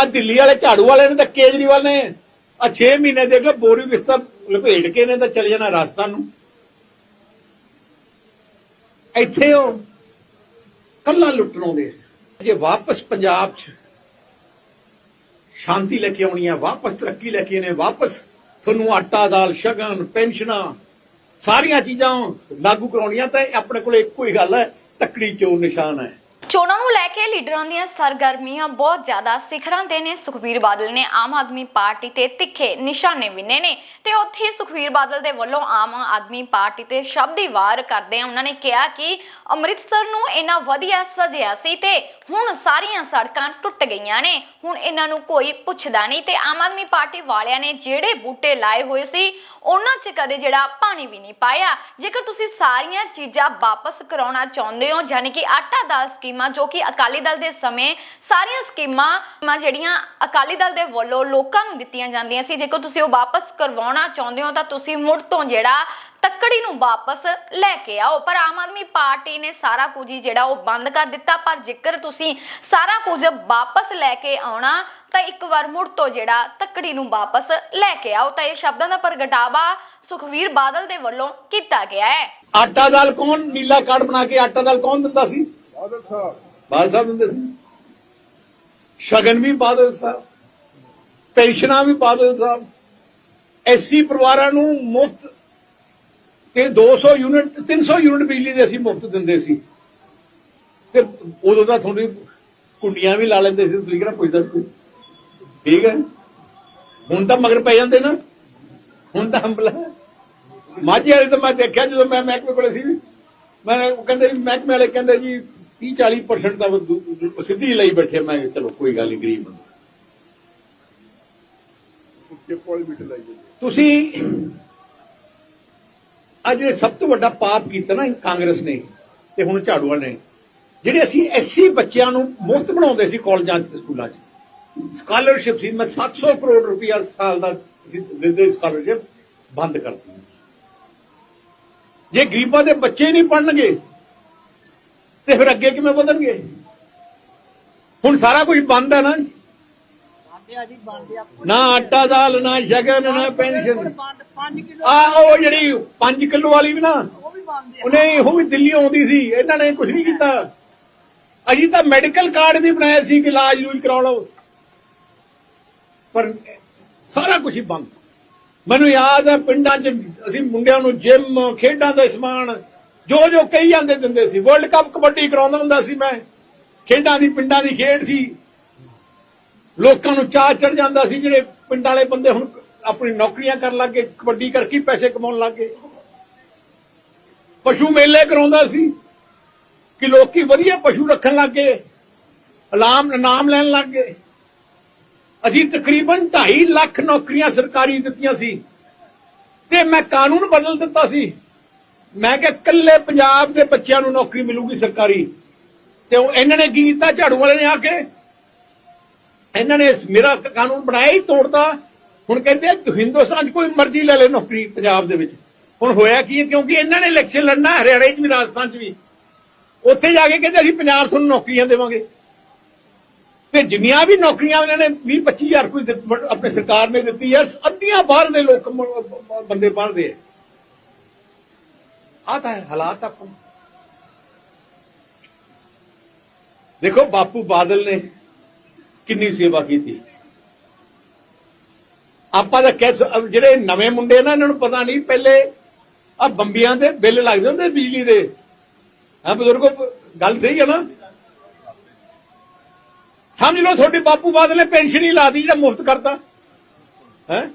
ਆ ਦਿੱਲੀ ਵਾਲੇ ਝਾੜੂ ਵਾਲੇ ਨੇ ਤਾਂ ਕੇਜਰੀਵਾਲ ਨੇ। ਆ 6 ਮਹੀਨੇ ਦੇ ਕੇ ਬੋਰੀ ਵਿਸਤਾ ਲਪੇਟ ਕੇ ਨੇ ਤਾਂ ਚਲੇ ਜਾਣਾ ਰਾਜਸਥਾਨ ਨੂੰ। ਇੱਥੇ ਉਹ ਕੱਲਾ ਲੁੱਟਣ ਆਉਂਦੇ ਜੇ ਵਾਪਸ ਪੰਜਾਬ 'ਚ ਸ਼ਾਂਤੀ ਲੈ ਕੇ ਆਉਣੀ ਹੈ ਵਾਪਸ ਤਰੱਕੀ ਲੈ ਕੇ ਆਉਣੀ ਹੈ ਵਾਪਸ ਤੁਹਾਨੂੰ ਆਟਾ, ਦਾਲ, ਸ਼ਗਨ, ਪੈਨਸ਼ਨਾਂ, ਸਾਰੀਆਂ ਚੀਜ਼ਾਂ ਲਾਗੂ ਕਰਾਉਣੀਆਂ ਤਾਂ ਆਪਣੇ ਕੋਲ ਇੱਕੋ ਹੀ ਗੱਲ ਹੈ, ਤੱਕੜੀ ਚੋਂ ਨਿਸ਼ਾਨ ਹੈ। ਚੋਣਾਂ ਨੂੰ ਲੈ ਕੇ ਲੀਡਰਾਂ ਦੀਆਂ ਸਰਗਰਮੀਆਂ ਬਹੁਤ ਜ਼ਿਆਦਾ ਸਿਖਰਾਂ ਤੇ ਨੇ। ਸੁਖਬੀਰ ਬਾਦਲ ਨੇ ਆਮ ਆਦਮੀ ਪਾਰਟੀ ਤੇ ਤਿੱਖੇ ਨਿਸ਼ਾਨੇ ਵਿੰਨੇ ਨੇ ਤੇ ਉੱਥੇ ਹੀ ਸੁਖਬੀਰ ਬਾਦਲ ਦੇ ਵੱਲੋਂ ਆਮ ਆਦਮੀ ਪਾਰਟੀ ਤੇ ਸ਼ਬਦੀ ਵਾਰ ਕਰਦੇ ਆ ਉਹਨਾਂ ਨੇ ਕਿਹਾ ਕਿ ਅੰਮ੍ਰਿਤਸਰ ਨੂੰ ਇੰਨਾ ਵਧੀਆ ਸਜਿਆ ਸੀ ਤੇ ਹੁਣ ਸਾਰੀਆਂ ਸੜਕਾਂ ਟੁੱਟ ਗਈਆਂ ਨੇ। ਹੁਣ ਇਹਨਾਂ ਨੂੰ ਕੋਈ ਪੁੱਛਦਾ ਨਹੀਂ ਤੇ ਆਮ ਆਦਮੀ ਪਾਰਟੀ ਵਾਲਿਆਂ ਨੇ ਜਿਹੜੇ ਬੂਟੇ ਲਾਏ ਹੋਏ ਸੀ, ਉਹਨਾਂ 'ਚ ਕਦੇ ਜਿਹੜਾ ਪਾਣੀ ਵੀ ਨਹੀਂ ਪਾਇਆ। ਜੇਕਰ ਤੁਸੀਂ ਸਾਰੀਆਂ ਚੀਜ਼ਾਂ ਵਾਪਸ ਕਰਾਉਣਾ ਚਾਹੁੰਦੇ ਹੋ ਯਾਨੀ ਕਿ ਆਟਾ ਦਾਲ ਸਕੀਮ ਜੋ ਕਿ ਅਕਾਲੀ ਦਲ ਦੇ ਸਮੇਂ ਸਾਰੀਆਂ ਸਕੀਮਾਂ ਜਿਹੜੀਆਂ ਅਕਾਲੀ ਦਲ ਦੇ ਵੱਲੋਂ ਲੋਕਾਂ ਨੂੰ ਦਿੱਤੀਆਂ ਜਾਂਦੀਆਂ ਸੀ, ਜੇਕਰ ਤੁਸੀਂ ਉਹ ਵਾਪਸ ਕਰਵਾਉਣਾ ਚਾਹੁੰਦੇ ਹੋ ਤਾਂ ਤੁਸੀਂ ਮੁੜ ਤੋਂ ਜਿਹੜਾ ਤੱਕੜੀ ਨੂੰ ਵਾਪਸ ਲੈ ਕੇ ਆਓ। ਪਰ ਆਮ ਆਦਮੀ ਪਾਰਟੀ ਨੇ ਸਾਰਾ ਕੁਝ ਹੀ ਜਿਹੜਾ ਉਹ ਬੰਦ ਕਰ ਦਿੱਤਾ। ਪਰ ਜੇਕਰ ਤੁਸੀਂ ਸਾਰਾ ਕੁਝ ਵਾਪਸ ਲੈ ਕੇ ਆਉਣਾ ਤਾਂ ਇੱਕ ਵਾਰ ਮੁੜ ਤੋਂ ਜਿਹੜਾ ਤੱਕੜੀ ਨੂੰ ਵਾਪਸ ਲੈ ਕੇ ਆਓ। ਤਾਂ ਇਹ ਸ਼ਬਦਾਂ ਦਾ ਪ੍ਰਗਟਾਵਾ ਸੁਖਵੀਰ ਬਾਦਲ ਦੇ ਵੱਲੋਂ ਕੀਤਾ ਗਿਆ ਹੈ। ਆਟਾ ਦਾਲ ਕੌਣ? ਨੀਲਾ ਕਾਰਡ ਬਣਾ ਕੇ ਆਟਾ ਦਾਲ ਕੌਣ ਦਿੰਦਾ ਸੀ? ਬਾਲ ਸਾਹਿਬ। ਦਿੰਦੇ ਸੀ। ਸ਼ਗਨ ਵੀ ਬਾਦਲ ਸਾਹਿਬ, ਪੈਨਸ਼ਨਾਂ ਵੀ ਬਾਦਲ ਸਾਹਿਬ। ਐਸੀ ਪਰਿਵਾਰਾਂ ਨੂੰ ਮੁਫਤ ਤੇ 200 ਯੂਨਿਟ 300 ਯੂਨਿਟ ਬਿਜਲੀ ਦੇ ਅਸੀਂ ਮੁਫਤ ਦਿੰਦੇ ਸੀ। ਤੇ ਉਦੋਂ ਤਾਂ ਤੁਹਾਡੀ ਕੁੰਡੀਆਂ ਵੀ ਲਾ ਲੈਂਦੇ ਸੀ, ਤੁਸੀਂ ਕਿਹੜਾ ਪੁੱਛਦਾ ਸੀ? ਠੀਕ ਹੈ। ਹੁਣ ਤਾਂ ਮਗਰ ਪੈ ਜਾਂਦੇ ਨਾ। ਹੁਣ ਤਾਂ ਹੰਬਲਾ ਮਾਝੇ ਵਾਲੇ ਤਾਂ ਮੈਂ ਦੇਖਿਆ ਜਦੋਂ ਮੈਂ ਮਹਿਕਮੇ ਕੋਲੇ ਸੀ ਮੈਂ ਉਹ ਕਹਿੰਦੇ ਮਹਿਕਮੇ ਵਾਲੇ ਕਹਿੰਦੇ ਜੀ 30 40% ਤਾਂ ਸਿੱਧੀ ਲਈ ਬੈਠੇ ਮੈਂ ਚਲੋ ਕੋਈ ਗੱਲ ਨਹੀਂ ਗਰੀਬ ਜਾਂਦੇ ਤੁਸੀਂ ਅੱਜ ਜਿਹੜੇ ਸਭ ਤੋਂ ਵੱਡਾ ਪਾਪ ਕੀਤਾ ਨਾ ਕਾਂਗਰਸ ਨੇ ਤੇ ਹੁਣ ਝਾੜੂ ਵਾਲੇ ਨੇ ਜਿਹੜੇ ਅਸੀਂ ਐਸਸੀ ਬੱਚਿਆਂ ਨੂੰ ਮੁਫਤ ਬਣਾਉਂਦੇ ਸੀ ਕਾਲਜਾਂ ਤੇ ਸਕੂਲਾਂ 'ਚ ਸਕਾਲਰਸ਼ਿਪ ਸੀ ਮੈਂ 700 ਕਰੋੜ ਰੁਪਇਆ ਸਾਲ ਦਾ ਦਿੰਦੇ ਸਕਾਲਰਸ਼ਿਪ ਬੰਦ ਕਰਤੀ ਜੇ ਗਰੀਬਾਂ ਦੇ ਬੱਚੇ ਨਹੀਂ ਪੜਨਗੇ ਤੇ ਫਿਰ ਅੱਗੇ ਕਿਵੇਂ ਵਧਣਗੇ? ਹੁਣ ਸਾਰਾ ਕੁਝ ਬੰਦ ਹੈ ਨਾ ਨਾ ਆਟਾ ਦਾਲ, ਨਾ ਸ਼ਗਨ, ਨਾ ਪੈਨਸ਼ਨ। ਆ, ਉਹ ਜਿਹੜੀ 5 ਕਿਲੋ ਵਾਲੀ ਵੀ ਨਾ, ਉਹਨੇ ਉਹ ਵੀ ਦਿੱਲੀ ਆਉਂਦੀ ਸੀ, ਇਹਨਾਂ ਨੇ ਕੁਝ ਨਹੀਂ ਕੀਤਾ। ਅਜੀ ਤਾਂ ਮੈਡੀਕਲ ਕਾਰਡ ਵੀ ਬਣਾਇਆ ਸੀ ਕਿ ਇਲਾਜ ਲੂਜ ਕਰਾ ਲਓ ਪਰ ਸਾਰਾ ਕੁਝ ਹੀ ਬੰਦ। ਮੈਨੂੰ ਯਾਦ ਹੈ ਪਿੰਡਾਂ 'ਚ ਅਸੀਂ ਮੁੰਡਿਆਂ ਨੂੰ ਜਿਮ ਖੇਡਾਂ ਦਾ ਸਮਾਨ ਜੋ ਜੋ ਕਹੀ ਜਾਂਦੇ ਦਿੰਦੇ ਸੀ। ਵਰਲਡ ਕੱਪ ਕਬੱਡੀ ਕਰਾਉਂਦਾ ਹੁੰਦਾ ਸੀ ਮੈਂ। ਖੇਡਾਂ ਦੀ, ਪਿੰਡਾਂ ਦੀ ਖੇਡ ਸੀ। ਲੋਕਾਂ ਨੂੰ ਚਾਹ ਚੜ ਜਾਂਦਾ ਸੀ ਜਿਹੜੇ ਪਿੰਡ ਵਾਲੇ ਬੰਦੇ ਹੁਣ ਆਪਣੀ ਨੌਕਰੀਆਂ ਕਰਨ ਲੱਗੇ, ਕਬੱਡੀ ਕਰਕੇ ਪੈਸੇ ਕਮਾਉਣ ਲੱਗੇ। ਪਸ਼ੂ ਮੇਲੇ ਕਰਾਉਂਦਾ ਸੀ ਕਿ ਲੋਕੀ ਵਧੀਆ ਪਸ਼ੂ ਰੱਖਣ ਲੱਗੇ ਇਨਾਮ ਨਾਮ ਲੈਣ ਲੱਗੇ। ਅਸੀਂ ਤਕਰੀਬਨ 2.5 ਲੱਖ ਨੌਕਰੀਆਂ ਸਰਕਾਰੀ ਦਿੱਤੀਆਂ ਸੀ। ਤੇ ਮੈਂ ਕਾਨੂੰਨ ਬਦਲ ਦਿੱਤਾ ਸੀ। ਮੈਂ ਕਿਹਾ ਕੱਲੇ ਪੰਜਾਬ ਦੇ ਬੱਚਿਆਂ ਨੂੰ ਨੌਕਰੀ ਮਿਲੂਗੀ ਸਰਕਾਰੀ। ਤੇ ਉਹ ਇਹਨਾਂ ਨੇ ਕੀ ਕੀਤਾ? ਝਾੜੂ ਵਾਲੇ ਨੇ ਆ ਕੇ ਇਹਨਾਂ ਨੇ ਮੇਰਾ ਕਾਨੂੰਨ ਬਣਾਇਆ ਹੀ ਤੋੜਦਾ ਹੁਣ ਕਹਿੰਦੇ ਹਿੰਦੁਸਤਾਨ 'ਚ ਕੋਈ ਮਰਜ਼ੀ ਲੈ ਲੈ ਨੌਕਰੀ ਪੰਜਾਬ ਦੇ ਵਿੱਚ। ਹੁਣ ਹੋਇਆ ਕੀ ਹੈ? ਕਿਉਂਕਿ ਇਹਨਾਂ ਨੇ ਇਲੈਕਸ਼ਨ ਲੜਨਾ, ਹਰਿਆਣੇ 'ਚ ਵੀ, ਰਾਜਸਥਾਨ 'ਚ ਵੀ। ਉੱਥੇ ਜਾ ਕੇ ਕਹਿੰਦੇ ਅਸੀਂ ਪੰਜਾਬ ਤੁਹਾਨੂੰ ਨੌਕਰੀਆਂ ਦੇਵਾਂਗੇ। ਤੇ ਜਿੰਨੀਆਂ ਵੀ ਨੌਕਰੀਆਂ ਉਹਨਾਂ ਨੇ 20 25000 ਕੋਈ ਆਪਣੇ ਸਰਕਾਰ ਨੇ ਦਿੱਤੀ ਹੈ, ਅੱਧੀਆਂ ਬਾਹਰ ਦੇ ਲੋਕ ਮ- ਬੰਦੇ ਪੜ੍ਹਦੇ ਆ ਆਹ ਤਾਂ ਹੈ ਹਾਲਾਤ ਆਪਾਂ ਦੇਖੋ, ਬਾਪੂ ਬਾਦਲ ਨੇ ਕਿੰਨੀ ਸੇਵਾ ਕੀਤੀ। ਆਪਾਂ ਤਾਂ ਕਹਿ ਜਿਹੜੇ ਨਵੇਂ ਮੁੰਡੇ ਨਾ ਇਹਨਾਂ ਨੂੰ ਪਤਾ ਨਹੀਂ, ਪਹਿਲੇ ਆ ਬੰਬੀਆਂ ਦੇ ਬਿੱਲ ਲੱਗਦੇ ਹੁੰਦੇ ਬਿਜਲੀ ਦੇ। ਹਾਂ ਬਜ਼ੁਰਗੋ, ਗੱਲ ਸਹੀ ਹੈ ਨਾ? ਸਮਝ ਲਓ ਤੁਹਾਡੇ ਬਾਪੂ ਬਾਦਲ ਨੇ ਪੈਨਸ਼ਨ ਹੀ ਲਾਤੀ ਜਿਹੜਾ ਮੁਫਤ ਕਰਤਾ। ਹੈ?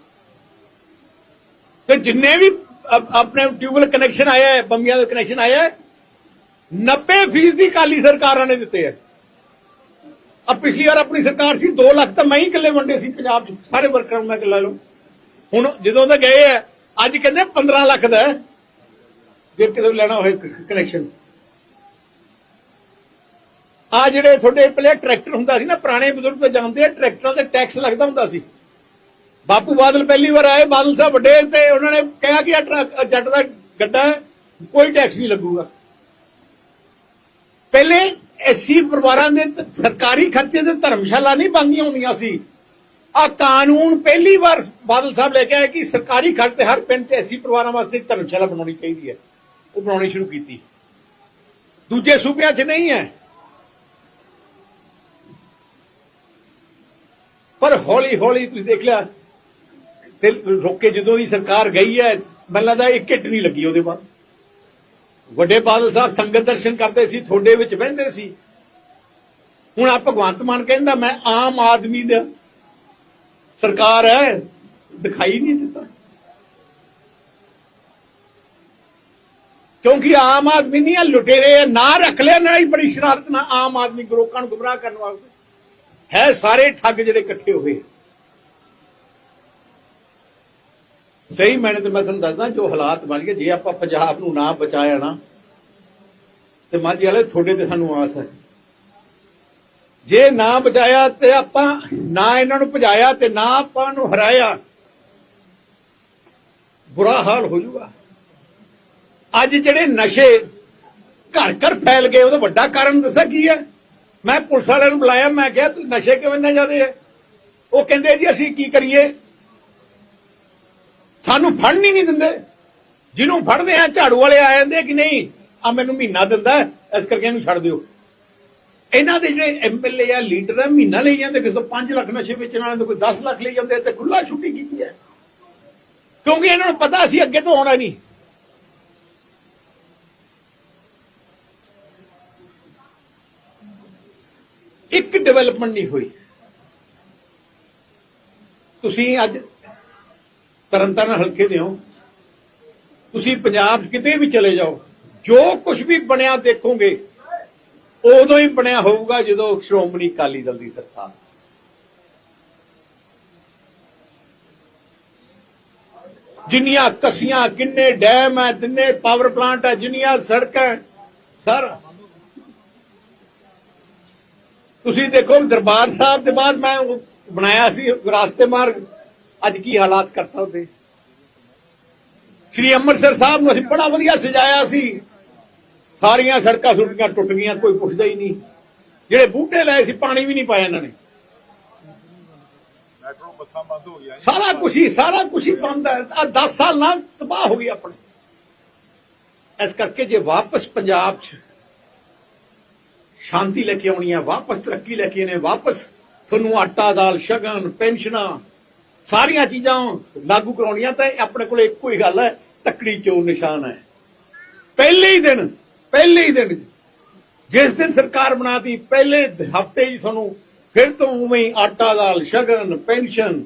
ਤੇ ਜਿੰਨੇ ਵੀ ਆਪਣੇ ਟਿਊਬਲ ਕਨੈਕਸ਼ਨ ਆਇਆ ਹੈ, ਬੰਬੀਆਂ ਦਾ ਕਨੈਕਸ਼ਨ ਆਇਆ ਹੈ। 90% ਦੀ ਕਾਲੀ ਸਰਕਾਰਾਂ ਨੇ ਦਿੱਤੇ ਹੈ। ਆ ਪਿਛਲੀ ਵਾਰ ਆਪਣੀ ਸਰਕਾਰ ਸੀ 2 ਲੱਖ ਤਾਂ ਮੈਂ ਹੀ ਇਕੱਲੇ ਵੰਡੇ ਸੀ ਪੰਜਾਬ 'ਚ। ਸਾਰੇ ਵਰਕਰਾਂ ਨੂੰ ਮੈਂ ਇਕੱਲਾ ਲਓ ਹੁਣ ਜਦੋਂ ਦਾ ਗਏ ਆ ਅੱਜ ਕਹਿੰਦੇ 15 ਲੱਖ ਦਾ ਜੇ ਕਿਤੇ ਲੈਣਾ ਹੋਵੇ ਕਨੈਕਸ਼ਨ। ਆ ਜਿਹੜੇ ਤੁਹਾਡੇ ਪਹਿਲੇ ਟਰੈਕਟਰ ਹੁੰਦਾ ਸੀ ਨਾ, ਪੁਰਾਣੇ ਬਜ਼ੁਰਗ ਤਾਂ ਜਾਣਦੇ ਆ, ਟਰੈਕਟਰਾਂ ਤੇ ਟੈਕਸ ਲੱਗਦਾ ਹੁੰਦਾ ਸੀ। ਬਾਪੂ ਬਾਦਲ ਪਹਿਲੀ ਵਾਰ ਆਏ, ਬਾਦਲ ਸਾਹਿਬ ਵੱਡੇ ਤੇ ਉਹਨਾਂ ਨੇ ਕਿਹਾ ਕਿ ਆ ਜੱਟ ਦਾ ਗੱਡਾ ਕੋਈ ਟੈਕਸ ਨਹੀਂ ਲੱਗੂਗਾ। ਪਹਿਲੇ ਐਸੀ ਪਰਿਵਾਰਾਂ ਦੇ ਸਰਕਾਰੀ ਖਰਚੇ ਤੇ ਧਰਮਸ਼ਾਲਾ ਨਹੀਂ ਬੰਦੀਆਂ ਹੁੰਦੀਆਂ ਸੀ। ਆ ਕਾਨੂੰਨ ਪਹਿਲੀ ਵਾਰ ਬਾਦਲ ਸਾਹਿਬ ਲੈ ਕੇ ਆਏ ਕਿ ਸਰਕਾਰੀ ਖਰਚ ਤੇ ਹਰ ਪਿੰਡ 'ਚ ਐਸੀ ਪਰਿਵਾਰਾਂ ਵਾਸਤੇ ਧਰਮਸ਼ਾਲਾ ਬਣਾਉਣੀ ਚਾਹੀਦੀ ਹੈ। ਉਹ ਬਣਾਉਣੀ ਸ਼ੁਰੂ ਕੀਤੀ। ਦੂਜੇ ਸੂਬਿਆਂ 'ਚ ਨਹੀਂ ਹੈ। ਪਰ ਹੌਲੀ ਹੌਲੀ ਤੁਸੀਂ ਦੇਖ ਲਿਆ ਤੇ ਰੋਕੇ ਜਦੋਂ ਦੀ ਸਰਕਾਰ ਗਈ ਹੈ ਮੈਨੂੰ ਲੱਗਦਾ ਇੱਕ ਹਿੱਟ ਨਹੀਂ ਲੱਗੀ ਉਹਦੇ ਬਾਅਦ। ਵੱਡੇ ਬਾਦਲ ਸਾਹਿਬ ਸੰਗਤ ਦਰਸ਼ਨ ਕਰਦੇ ਸੀ ਤੁਹਾਡੇ ਵਿੱਚ ਬਹਿੰਦੇ ਸੀ। ਹੁਣ ਆ ਭਗਵੰਤ ਮਾਨ ਕਹਿੰਦਾ ਮੈਂ ਆਮ ਆਦਮੀ ਦਾ ਸਰਕਾਰ ਹੈ ਦਿਖਾਈ ਨਹੀਂ ਦਿੱਤਾ। ਕਿਉਂਕਿ ਆਮ ਆਦਮੀ ਨਹੀਂ ਆ ਲੁਟੇਰੇ ਆ, ਨਾ ਰੱਖ ਲਿਆ ਨਾ ਹੀ ਬੜੀ ਸ਼ਰਾਰਤ ਨਾਲ ਆਮ ਆਦਮੀ ਗਰੋਕਾਂ ਨੂੰ ਗੁੰਮਰਾਹ ਕਰਨ ਵਾਸਤੇ। ਹੈ ਸਾਰੇ ਠੱਗ ਜਿਹੜੇ ਇਕੱਠੇ ਹੋਏ। ਸਹੀ, ਮੈਨੇ ਤੇ ਮੈਂ ਤੁਹਾਨੂੰ ਦੱਸਦਾ, ਜੋ ਹਾਲਾਤ ਬਣ ਗਏ, ਜੇ ਆਪਾਂ ਪੰਜਾਬ ਨੂੰ ਨਾ ਬਚਾਇਆ ਨਾ, ਤੇ ਮਾਝੀ ਵਾਲੇ, ਤੁਹਾਡੇ ਤੇ ਸਾਨੂੰ ਆਸ ਹੈ। ਜੇ ਨਾ ਬਚਾਇਆ ਤੇ ਆਪਾਂ ਨਾ ਇਹਨਾਂ ਨੂੰ ਭਜਾਇਆ ਤੇ ਨਾ ਆਪਾਂ ਨੂੰ ਹਰਾਇਆ, ਬੁਰਾ ਹਾਲ ਹੋ ਜਾਊਗਾ ਅੱਜ ਜਿਹੜੇ ਨਸ਼ੇ ਘਰ ਘਰ ਫੈਲ ਗਏ, ਉਹਦਾ ਵੱਡਾ ਕਾਰਨ ਦੱਸਿਆ ਕੀ ਹੈ? ਮੈਂ ਪੁਲਿਸ ਵਾਲਿਆਂ ਨੂੰ ਬੁਲਾਇਆ, ਮੈਂ ਕਿਹਾ, ਤੂੰ ਨਸ਼ੇ ਕਿਵੇਂ ਇੰਨੇ ਜ਼ਿਆਦੇ ਹੈ? ਉਹ ਕਹਿੰਦੇ, ਜੀ, ਅਸੀਂ ਕੀ ਕਰੀਏ? ਸਾਨੂੰ ਫੜਨ ਹੀ ਨਹੀਂ ਦਿੰਦੇ। ਜਿਹਨੂੰ ਫੜਦੇ ਆ, ਝਾੜੂ ਵਾਲੇ ਆ ਜਾਂਦੇ ਕਿ ਨਹੀਂ ਆ ਮੈਨੂੰ ਮਹੀਨਾ ਦਿੰਦਾ ਇਸ ਕਰਕੇ ਇਹਨੂੰ ਛੱਡ ਦਿਓ। ਇਹਨਾਂ ਦੇ ਜਿਹੜੇ ਐਮਐਲਏ ਆ, ਲੀਡਰ ਆ, ਮਹੀਨਾ ਲਈ ਜਾਂਦੇ, ਕਿਸੇ ਤੋਂ 5 ਲੱਖ ਨਸ਼ੇ ਵੇਚਣ ਵਾਲੇ ਤੋਂ ਕੋਈ 10 ਲੱਖ ਲਈ ਜਾਂਦੇ ਤੇ ਖੁੱਲਾ ਛੁੱਟੀ ਕੀਤੀ ਹੈ। ਕਿਉਂਕਿ ਇਹਨਾਂ ਨੂੰ ਪਤਾ ਸੀ ਅੱਗੇ ਤੋਂ ਆਉਣਾ ਨਹੀਂ। ਇੱਕ ਡਿਵੈਲਪਮੈਂਟ ਨਹੀਂ ਹੋਈ। ਤੁਸੀਂ ਅੱਜ ਤਰਨਤਾਰਨ ਹਲਕੇ ਦੇ ਹੋ। ਤੁਸੀਂ ਪੰਜਾਬ 'ਚ ਕਿਤੇ ਵੀ ਚਲੇ ਜਾਓ, ਜੋ ਕੁਝ ਵੀ ਬਣਿਆ ਦੇਖੋਗੇ, ਉਦੋਂ ਹੀ ਬਣਿਆ ਹੋਊਗਾ ਜਦੋਂ ਸ਼੍ਰੋਮਣੀ ਅਕਾਲੀ ਦਲ ਦੀ ਸਰਕਾਰ। ਜਿੰਨੀਆਂ ਕਸੀਆਂ, ਕਿੰਨੇ ਡੈਮ ਹੈ, ਜਿੰਨੇ ਪਾਵਰ ਪਲਾਂਟ ਹੈ, ਜਿੰਨੀਆਂ ਸੜਕਾਂ ਸਰ। ਤੁਸੀਂ ਦੇਖੋ ਦਰਬਾਰ ਸਾਹਿਬ ਦੇ ਬਾਅਦ ਮੈਂ ਬਣਾਇਆ ਸੀ ਰਾਸਤੇ ਮਾਰਗ। ਅੱਜ ਕੀ ਹਾਲਾਤ ਕਰਤਾ ਉਹਦੇ? ਸ਼੍ਰੀ ਅੰਮ੍ਰਿਤਸਰ ਸਾਹਿਬ ਨੂੰ ਅਸੀਂ ਬੜਾ ਵਧੀਆ ਸਜਾਇਆ ਸੀ। ਸਾਰੀਆਂ ਸੜਕਾਂ ਸੁੱਟੀਆਂ ਟੁੱਟ ਗਈਆਂ ਕੋਈ ਪੁੱਛਦਾ ਹੀ ਨਹੀਂ। ਜਿਹੜੇ ਬੂਟੇ ਲਾਏ ਸੀ ਪਾਣੀ ਵੀ ਨਹੀਂ ਪਾਇਆ ਇਹਨਾਂ ਨੇ। ਮੈਟਰੋ ਬੱਸਾਂ ਬੰਦ ਹੋ ਗਈਆਂ ਸਾਰਾ ਕੁਛ ਹੀ ਸਾਰਾ ਕੁਛ ਹੀ ਬੰਦ ਹੈ। ਆ 10 ਸਾਲ ਨਾਲ ਤਬਾਹ ਹੋ ਗਈ ਆਪਣੇ। ਇਸ ਕਰਕੇ ਜੇ ਵਾਪਸ ਪੰਜਾਬ 'ਚ ਸ਼ਾਂਤੀ ਲੈ ਕੇ ਆਉਣੀ ਹੈ ਵਾਪਸ ਤਰੱਕੀ ਲੈ ਕੇ ਆਉਣੀ ਹੈ ਵਾਪਸ ਤੁਹਾਨੂੰ ਆਟਾ ਦਾਲ ਸ਼ਗਨ ਪੈਨਸ਼ਨਾਂ ਸਾਰੀਆਂ ਚੀਜ਼ਾਂ ਲਾਗੂ ਕਰਾਉਣੀਆਂ ਤਾਂ ਆਪਣੇ ਕੋਲ ਇੱਕੋ ਹੀ ਗੱਲ ਹੈ, ਤੱਕੜੀ ਚੋਂ ਨਿਸ਼ਾਨ ਹੈ। ਪਹਿਲੇ ਹੀ ਦਿਨ, ਪਹਿਲੇ ਹੀ ਦਿਨ, ਜਿਸ ਦਿਨ ਸਰਕਾਰ ਬਣਾਤੀ, ਪਹਿਲੇ ਹਫ਼ਤੇ ਹੀ ਤੁਹਾਨੂੰ ਫਿਰ ਤੋਂ ਉਵੇਂ ਆਟਾ ਦਾਲ, ਸ਼ਗਨ, ਪੈਨਸ਼ਨ